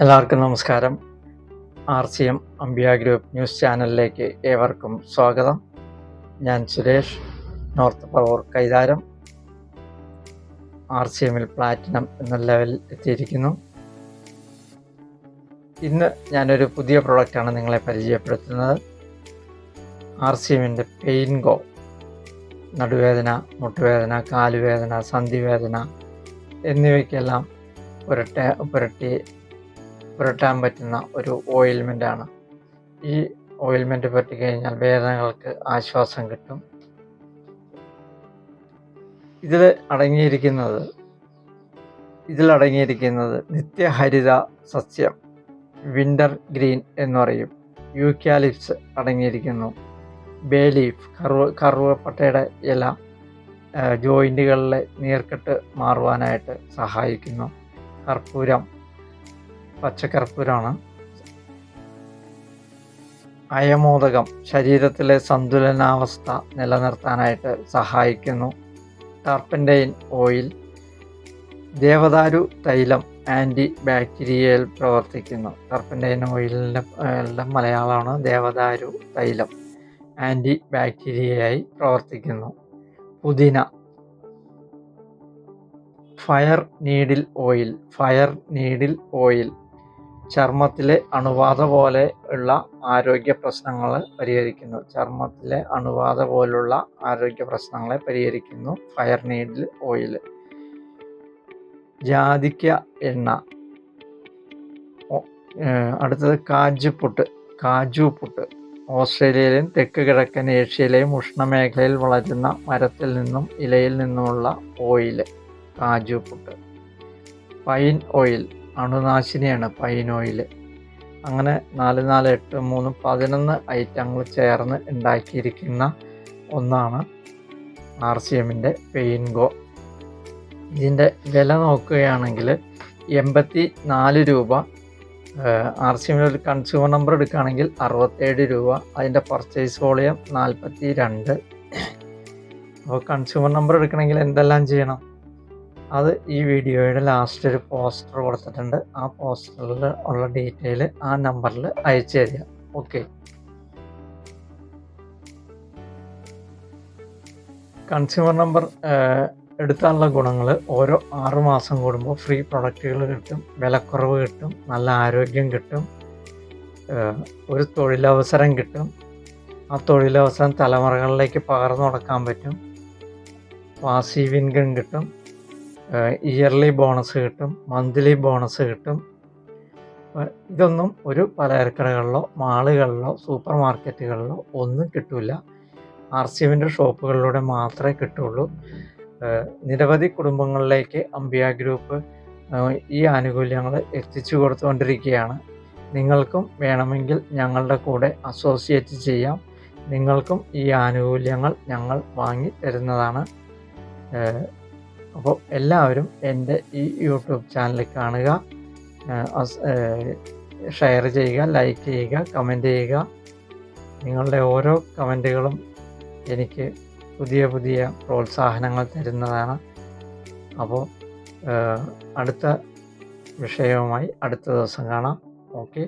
എല്ലാവർക്കും നമസ്കാരം. R C M അംബിയ ഗ്രൂപ്പ് ന്യൂസ് ചാനലിലേക്ക് ഏവർക്കും സ്വാഗതം. ഞാൻ Suresh north Paravur Kaitharam. R C എമ്മിൽ പ്ലാറ്റിനം എന്ന ലെവലിൽ എത്തിയിരിക്കുന്നു. ഇന്ന് ഞാനൊരു പുതിയ പ്രോഡക്റ്റാണ് നിങ്ങളെ പരിചയപ്പെടുത്തുന്നത്. ആർ സി എമ്മിന്റെ പെയിൻ ഗോ. നടുവേദന മുട്ടുവേദന കാലുവേദന സന്ധിവേദന എന്നിവയ്ക്കെല്ലാം പുരട്ട പുരട്ടി പുരട്ടാൻ പറ്റുന്ന ഒരു ഓയിൽമെന്റാണ് ഈ ഓയിൽമെന്റ് പറ്റി കഴിഞ്ഞാൽ വേദനകൾക്ക് ആശ്വാസം കിട്ടും. ഇതിൽ അടങ്ങിയിരിക്കുന്നത് ഇതിലടങ്ങിയിരിക്കുന്നത് നിത്യഹരിത സസ്യം വിന്റർ ഗ്രീൻ എന്ന് പറയും. യൂക്കാലിപ്സ് അടങ്ങിയിരിക്കുന്നു. ബേ ലീഫ് കറുവ കറുവപ്പട്ടയുടെ ഇല ജോയിന്റുകളിലെ നീർക്കെട്ട് മാറുവാനായിട്ട് സഹായിക്കുന്നു. കർപ്പൂരം പച്ചക്കർപ്പൂരമാണ് അയമോദകം ശരീരത്തിലെ സന്തുലനാവസ്ഥ നിലനിർത്താനായിട്ട് സഹായിക്കുന്നു. ടർപ്പന്റെയിൻ ഓയിൽ ദേവദാരു തൈലം ആന്റി ബാക്ടീരിയയിൽ പ്രവർത്തിക്കുന്നു. ടർപ്പന്റെയിൻ ഓയിലിന്റെ എല്ലാം മലയാളമാണ് ദേവദാരു തൈലം ആന്റി ബാക്ടീരിയയായി പ്രവർത്തിക്കുന്നു. പുതിന fire needle oil fire needle oil ചർമ്മത്തിലെ അണുബാധ പോലെ ഉള്ള ആരോഗ്യ പ്രശ്നങ്ങൾ പരിഹരിക്കുന്നു. ചർമ്മത്തിലെ അണുബാധ പോലുള്ള ആരോഗ്യ പ്രശ്നങ്ങളെ പരിഹരിക്കുന്നു ഫയർ നീഡിൽ ഓയിൽ ജാതിക്ക എണ്ണ. അടുത്തത് കാജു പുട്ട് കാജു പുട്ട് ഓസ്ട്രേലിയയിലെയും തെക്ക് കിഴക്കൻ ഏഷ്യയിലെയും ഉഷ്ണമേഖലയിൽ വളരുന്ന മരത്തിൽ നിന്നും ഇലയിൽ നിന്നുമുള്ള oil cajuput pine oil അണുനാശിനിയാണ് പൈൻ ഓയിൽ അങ്ങനെ നാല് നാല് എട്ട് മൂന്ന് പതിനൊന്ന് ഐറ്റങ്ങൾ ചേർന്ന് ഉണ്ടാക്കിയിരിക്കുന്ന ഒന്നാണ് ആർ സി എമ്മിന്റെ പെയിൻ ഗോ. ഇതിന്റെ വില നോക്കുകയാണെങ്കിൽ എൺപത്തി നാല് രൂപ. ആർ സി എമ്മിൽ ഒരു കൺസ്യൂമർ നമ്പർ എടുക്കുകയാണെങ്കിൽ അറുപത്തേഴ് രൂപ. അതിന്റെ പർച്ചേസ് വോളിയം നാൽപ്പത്തി രണ്ട് അപ്പോൾ കൺസ്യൂമർ നമ്പർ എടുക്കണമെങ്കിൽ എന്തെല്ലാം ചെയ്യണം? അത് ഈ വീഡിയോയുടെ ലാസ്റ്റ് ഒരു പോസ്റ്റർ കൊടുത്തിട്ടുണ്ട്. ആ പോസ്റ്ററിൽ ഉള്ള ഡീറ്റെയിൽ ആ നമ്പറിൽ അയച്ചു തരിക. ഓക്കെ കൺസ്യൂമർ നമ്പർ എടുത്താനുള്ള ഗുണങ്ങൾ ഓരോ ആറ് മാസം കൂടുമ്പോൾ ഫ്രീ പ്രൊഡക്റ്റുകൾ കിട്ടും വിലക്കുറവ് കിട്ടും നല്ല ആരോഗ്യം കിട്ടും ഒരു തൊഴിലവസരം കിട്ടും. ആ തൊഴിലവസരം തലമുറകളിലേക്ക് പകർന്നു കൊടുക്കാൻ പറ്റും. പാസീവ് ഇൻകം കിട്ടും. ഇയർലി ബോണസ് കിട്ടും മന്ത്ലി ബോണസ് കിട്ടും. ഇതൊന്നും ഒരു പലചരക്കടകളിലോ മാളുകളിലോ സൂപ്പർ മാർക്കറ്റുകളിലോ ഒന്നും കിട്ടില്ല ആർ സി എമ്മിന്റെ ഷോപ്പുകളിലൂടെ മാത്രമേ കിട്ടുള്ളൂ. നിരവധി കുടുംബങ്ങളിലേക്ക് അംബിയ ഗ്രൂപ്പ് ഈ ആനുകൂല്യങ്ങൾ എത്തിച്ചു കൊടുത്തുകൊണ്ടിരിക്കുകയാണ്. നിങ്ങൾക്കും വേണമെങ്കിൽ ഞങ്ങളുടെ കൂടെ അസോസിയേറ്റ് ചെയ്യാം. നിങ്ങൾക്കും ഈ ആനുകൂല്യങ്ങൾ ഞങ്ങൾ വാങ്ങി തരുന്നതാണ്. അപ്പോൾ എല്ലാവരും എന്റെ ഈ യൂട്യൂബ് ചാനൽ കാണുക ഷെയർ ചെയ്യുക ലൈക്ക് ചെയ്യുക കമന്റ് ചെയ്യുക. നിങ്ങളുടെ ഓരോ കമന്റുകളും എനിക്ക് പുതിയ പുതിയ പ്രോത്സാഹനങ്ങൾ തരുന്നതാണ്. അപ്പോൾ അടുത്ത വിഷയവുമായി അടുത്ത ദിവസം കാണാം. ഓക്കെ.